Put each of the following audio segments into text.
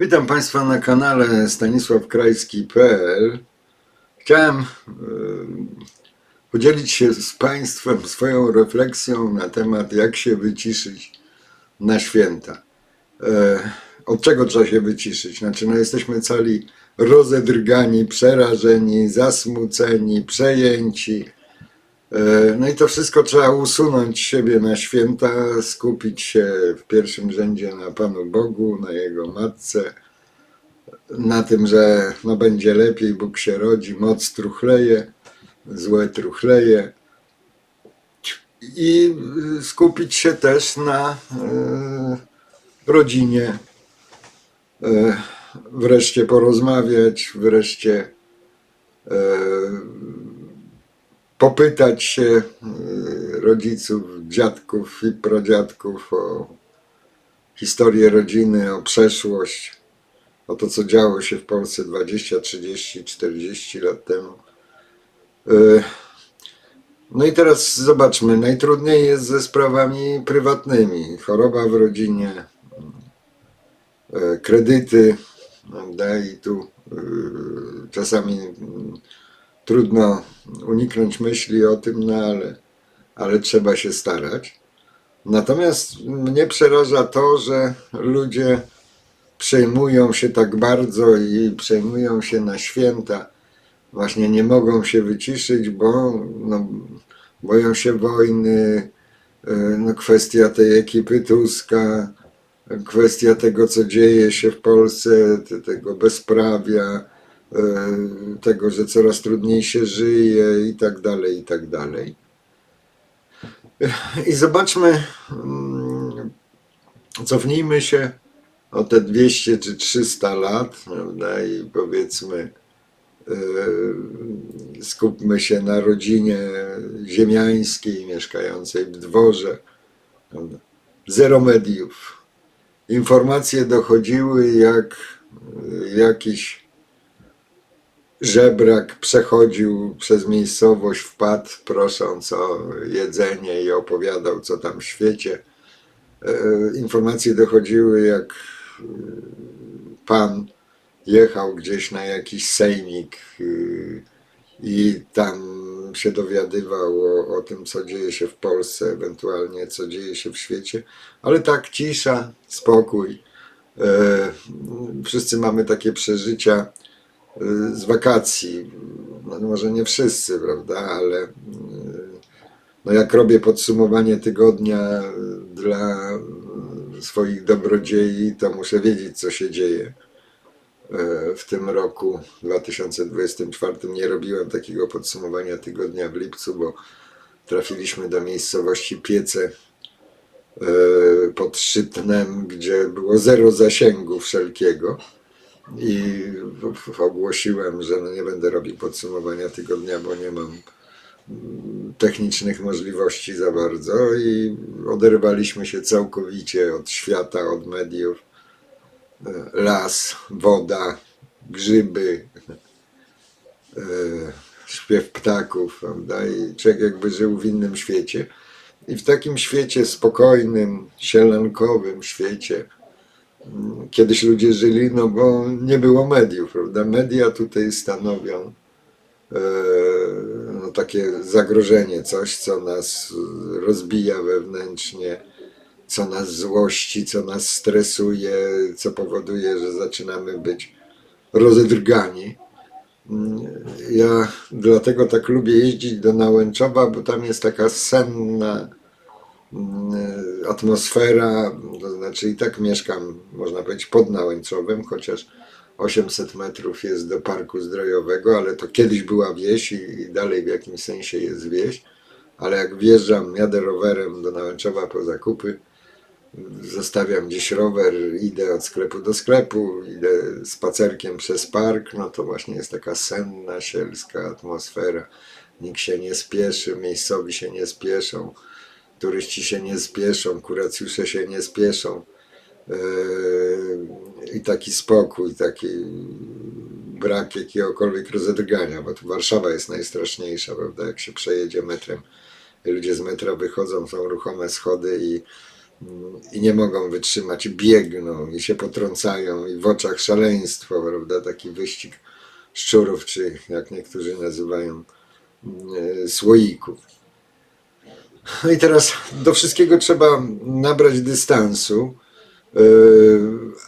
Witam Państwa na kanale stanisławkrajski.pl. Chciałem e, podzielić się z Państwem swoją refleksją na temat, jak się wyciszyć na święta. E, Od czego trzeba się wyciszyć? Znaczy, no jesteśmy cali rozedrgani, przerażeni, zasmuceni, przejęci. E, No i to wszystko trzeba usunąć siebie na święta, skupić się w pierwszym rzędzie na Panu Bogu, na Jego Matce, na tym, że no będzie lepiej, Bóg się rodzi, moc truchleje, złe truchleje. I y, skupić się też na e, rodzinie, e, wreszcie porozmawiać, wreszcie e, popytać się y, rodziców, dziadków i pradziadków o historię rodziny, o przeszłość, o to, co działo się w Polsce 20, 30, 40 lat temu. Y, No i teraz zobaczmy, najtrudniej jest ze sprawami prywatnymi. Choroba w rodzinie, y, kredyty, prawda? I tu czasami trudno uniknąć myśli o tym, no ale, ale trzeba się starać. Natomiast mnie przeraża to, że ludzie przejmują się tak bardzo i przejmują się na święta, właśnie nie mogą się wyciszyć, bo no, boją się wojny, y, no, kwestia tej ekipy Tuska, kwestia tego, co dzieje się w Polsce, te- tego bezprawia, tego, że coraz trudniej się żyje i tak dalej, i tak dalej. I zobaczmy, mm, cofnijmy się o te 200 czy 300 lat, prawda, i powiedzmy, yy, skupmy się na rodzinie ziemiańskiej mieszkającej w dworze. Prawda. Zero mediów. Informacje dochodziły, jak yy, jakiś żebrak przechodził przez miejscowość, wpadł prosząc o jedzenie i opowiadał, co tam w świecie. E, Informacje dochodziły, jak e, pan jechał gdzieś na jakiś sejmik e, i tam się dowiadywał o, o tym, co dzieje się w Polsce, ewentualnie co dzieje się w świecie, ale tak cisza, spokój. Wszyscy mamy takie przeżycia z wakacji. No, może nie wszyscy, prawda, ale y, no jak robię podsumowanie tygodnia y, dla y, swoich dobrodziei, to muszę wiedzieć, co się dzieje. Y, W tym roku 2024 nie robiłem takiego podsumowania tygodnia w lipcu, bo trafiliśmy do miejscowości Piece y, pod Szytnem, gdzie było zero zasięgu wszelkiego i ogłosiłem, że no nie będę robił podsumowania tygodnia, bo nie mam mm, technicznych możliwości za bardzo i oderwaliśmy się całkowicie od świata, od mediów. E, Las, woda, grzyby, e, śpiew ptaków, prawda? I człowiek jakby żył w innym świecie. I w takim świecie spokojnym, sielankowym świecie, kiedyś ludzie żyli, no bo nie było mediów, prawda? Media tutaj stanowią e, no, takie zagrożenie, coś, co nas rozbija wewnętrznie, co nas złości, co nas stresuje, co powoduje, że zaczynamy być rozedrgani. Ja dlatego tak lubię jeździć do Nałęczowa, bo tam jest taka senna atmosfera, to znaczy i tak mieszkam, można powiedzieć, pod Nałęczowem, chociaż 800 metrów jest do parku zdrojowego, ale to kiedyś była wieś i, i dalej w jakimś sensie jest wieś, ale jak wjeżdżam, jadę rowerem do Nałęczowa po zakupy, zostawiam gdzieś rower, idę od sklepu do sklepu, idę spacerkiem przez park, no to właśnie jest taka senna, sielska atmosfera. Nikt się nie spieszy, miejscowi się nie spieszą, turyści się nie spieszą, kuracjusze się nie spieszą. Yy, I taki spokój, taki brak jakiegokolwiek rozedrgania, bo tu Warszawa jest najstraszniejsza, prawda? Jak się przejedzie metrem, ludzie z metra wychodzą, są ruchome schody i i nie mogą wytrzymać, biegną, i się potrącają, i w oczach szaleństwo, prawda? Taki wyścig szczurów, czy jak niektórzy nazywają, mm, słoików. No i teraz do wszystkiego trzeba nabrać dystansu. Yy,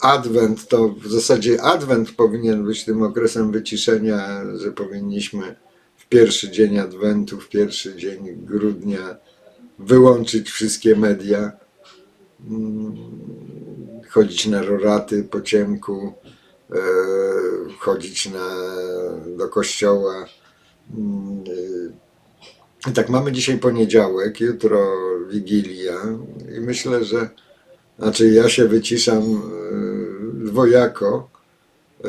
Adwent to w zasadzie Adwent powinien być tym okresem wyciszenia, że powinniśmy w pierwszy dzień Adwentu, w pierwszy dzień grudnia wyłączyć wszystkie media, mm, chodzić na roraty po ciemku, e, chodzić na, do kościoła. I tak, mamy dzisiaj poniedziałek, jutro Wigilia i myślę, że znaczy ja się wyciszam e, dwojako e,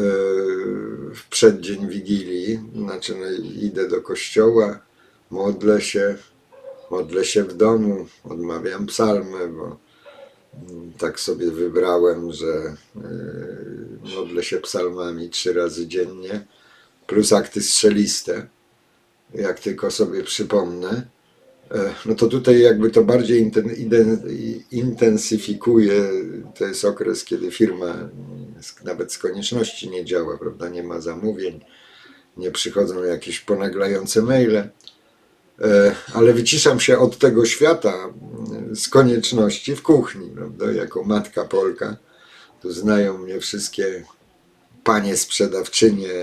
w przeddzień Wigilii, znaczy no, idę do kościoła, modlę się, modlę się w domu, odmawiam psalmy, bo mm, tak sobie wybrałem, że e, modlę się psalmami trzy razy dziennie, plus akty strzeliste jak tylko sobie przypomnę, e, no to tutaj jakby to bardziej intensyfikuje. To jest okres, kiedy firma nawet z konieczności nie działa, prawda? Nie ma zamówień, nie przychodzą jakieś ponaglające maile. E, Ale wyciszam się od tego świata z konieczności w kuchni, prawda? Jako matka Polka. Tu znają mnie wszystkie panie sprzedawczynie,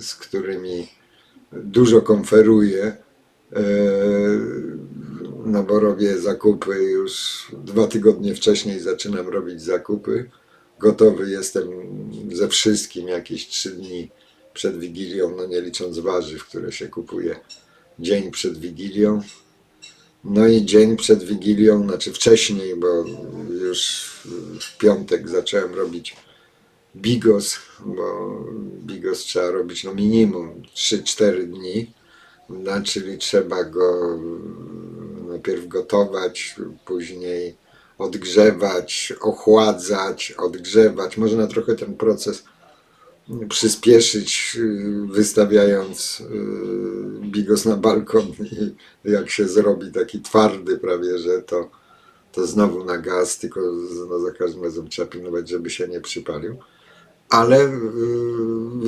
z którymi dużo konferuję, e, no bo robię zakupy już dwa tygodnie wcześniej zaczynam robić zakupy. Gotowy jestem ze wszystkim jakieś trzy dni przed Wigilią, no nie licząc warzyw, które się kupuje dzień przed Wigilią. No i dzień przed Wigilią, znaczy wcześniej, bo już w piątek zacząłem robić bigos, bo bigos trzeba robić no minimum 3-4 dni, no, czyli trzeba go najpierw gotować, później odgrzewać, ochładzać, odgrzewać. Można trochę ten proces przyspieszyć, wystawiając yy, bigos na balkon i jak się zrobi taki twardy prawie, że to, to znowu na gaz, tylko no, za każdym razem trzeba pilnować, żeby się nie przypalił ale y,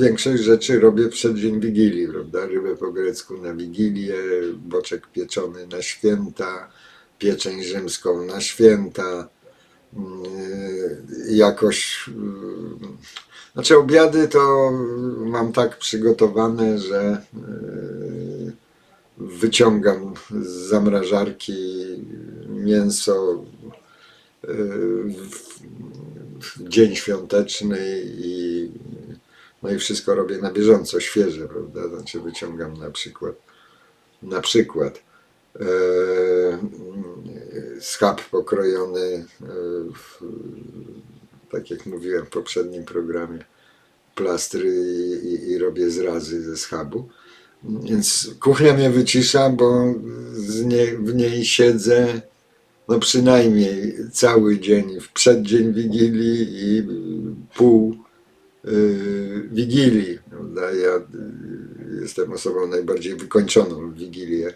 większość rzeczy robię przed dzień Wigilii, prawda? Rybę po grecku na Wigilię, boczek pieczony na święta, pieczeń rzymską na święta. y, Jakoś, y, znaczy obiady to mam tak przygotowane, że wyciągam z zamrażarki mięso dzień świąteczny i no i wszystko robię na bieżąco, świeże, prawda? Znaczy wyciągam na przykład na przykład e, schab pokrojony e, tak jak mówiłem w poprzednim programie plastry i, i, i robię zrazy ze schabu. Więc kuchnia mnie wycisza, bo z niej, w niej siedzę no przynajmniej cały dzień w przeddzień Wigilii i pół y, Wigilii. Prawda? Ja y, jestem osobą najbardziej wykończoną w Wigilię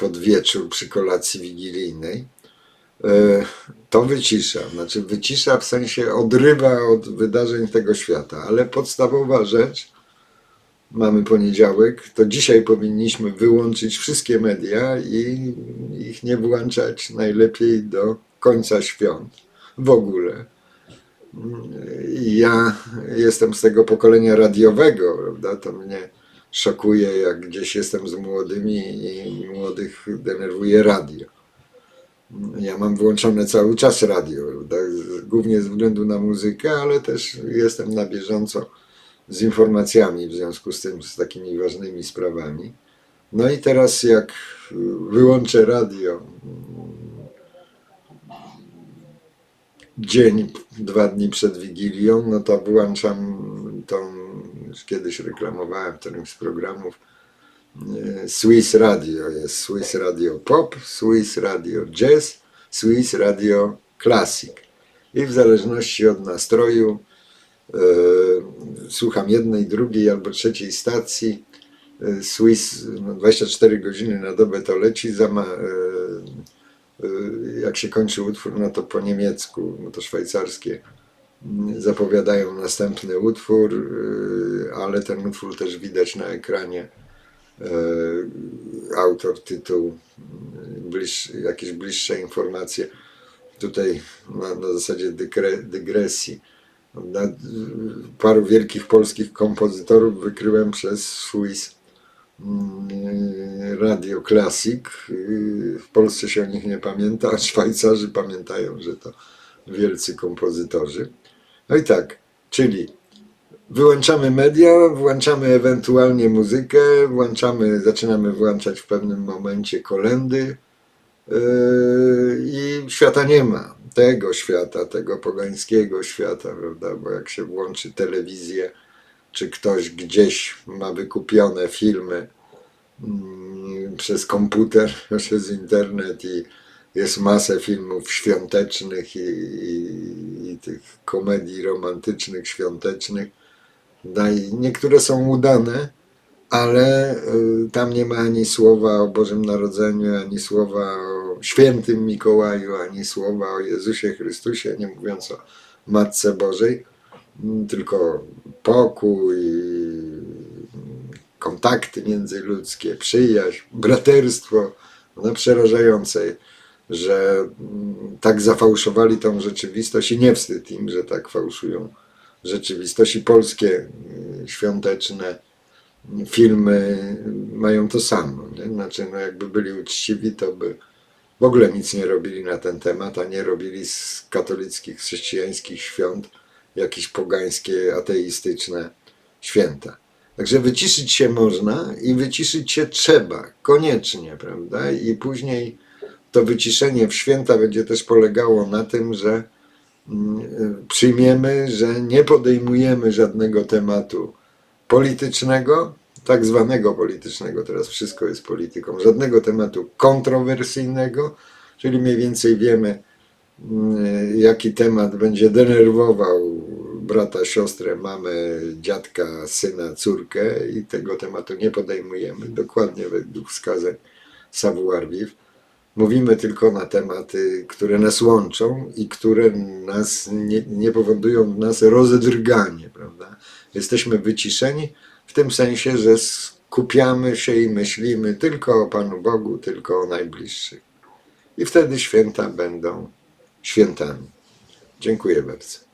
pod wieczór przy kolacji wigilijnej. Y, To wycisza, znaczy wycisza w sensie odrywa od wydarzeń tego świata, ale podstawowa rzecz, mamy poniedziałek, to dzisiaj powinniśmy wyłączyć wszystkie media i ich nie włączać najlepiej do końca świąt. W ogóle. Ja jestem z tego pokolenia radiowego, prawda? To mnie szokuje, jak gdzieś jestem z młodymi i młodych denerwuje radio. Ja mam włączone cały czas radio, prawda? głównie ze względu na muzykę, ale też jestem na bieżąco z informacjami w związku z tym, z takimi ważnymi sprawami. No i teraz jak wyłączę radio dzień, dwa dni przed Wigilią, no to wyłączam tą, już kiedyś reklamowałem w którymś z programów, e, Swiss Radio. Jest Swiss Radio Pop, Swiss Radio Jazz, Swiss Radio Classic. I w zależności od nastroju e, słucham jednej, drugiej albo trzeciej stacji. E, Swiss no 24 godziny na dobę to leci. Zama, e, e, jak się kończy utwór, no to po niemiecku, no to szwajcarskie, zapowiadają następny utwór, ale ten utwór też widać na ekranie. Autor, tytuł, bliż, jakieś bliższe informacje. Tutaj na, na zasadzie dygre, dygresji. Paru wielkich polskich kompozytorów wykryłem przez Swiss mm, Radio Classic. W Polsce się o nich nie pamięta, a Szwajcarzy pamiętają, że to wielcy kompozytorzy. No i tak, czyli wyłączamy media, włączamy ewentualnie muzykę, włączamy, zaczynamy włączać w pewnym momencie kolendy yy, i świata nie ma. Tego świata, tego pogańskiego świata, prawda? Bo jak się włączy telewizję, czy ktoś gdzieś ma wykupione filmy mm, przez komputer, przez internet i jest masę filmów świątecznych i, i, i tych komedii romantycznych, świątecznych. No i niektóre są udane, ale y, tam nie ma ani słowa o Bożym Narodzeniu, ani słowa o świętym Mikołaju, ani słowa o Jezusie Chrystusie, nie mówiąc o Matce Bożej, tylko pokój, kontakty międzyludzkie, przyjaźń, braterstwo. No przerażające, że tak zafałszowali tą rzeczywistość i nie wstyd im, że tak fałszują rzeczywistość i polskie mm, świąteczne filmy mają to samo. Nie? Znaczy, no jakby byli uczciwi, to by w ogóle nic nie robili na ten temat, a nie robili z katolickich, chrześcijańskich świąt jakieś pogańskie, ateistyczne święta. Także wyciszyć się można i wyciszyć się trzeba, koniecznie, prawda? I później to wyciszenie w święta będzie też polegało na tym, że mm, przyjmiemy, że nie podejmujemy żadnego tematu politycznego, tak zwanego politycznego, teraz wszystko jest polityką, żadnego tematu kontrowersyjnego, czyli mniej więcej wiemy, mm, jaki temat będzie denerwował brata, siostrę, mamę, dziadka, syna, córkę i tego tematu nie podejmujemy, dokładnie według wskazań savoir-vivre. Mówimy tylko na tematy, które nas łączą i które nas nie, nie powodują w nas rozedrganie, prawda? Jesteśmy wyciszeni w tym sensie, że skupiamy się i myślimy tylko o Panu Bogu, tylko o najbliższych. I wtedy święta będą świętami. Dziękuję bardzo.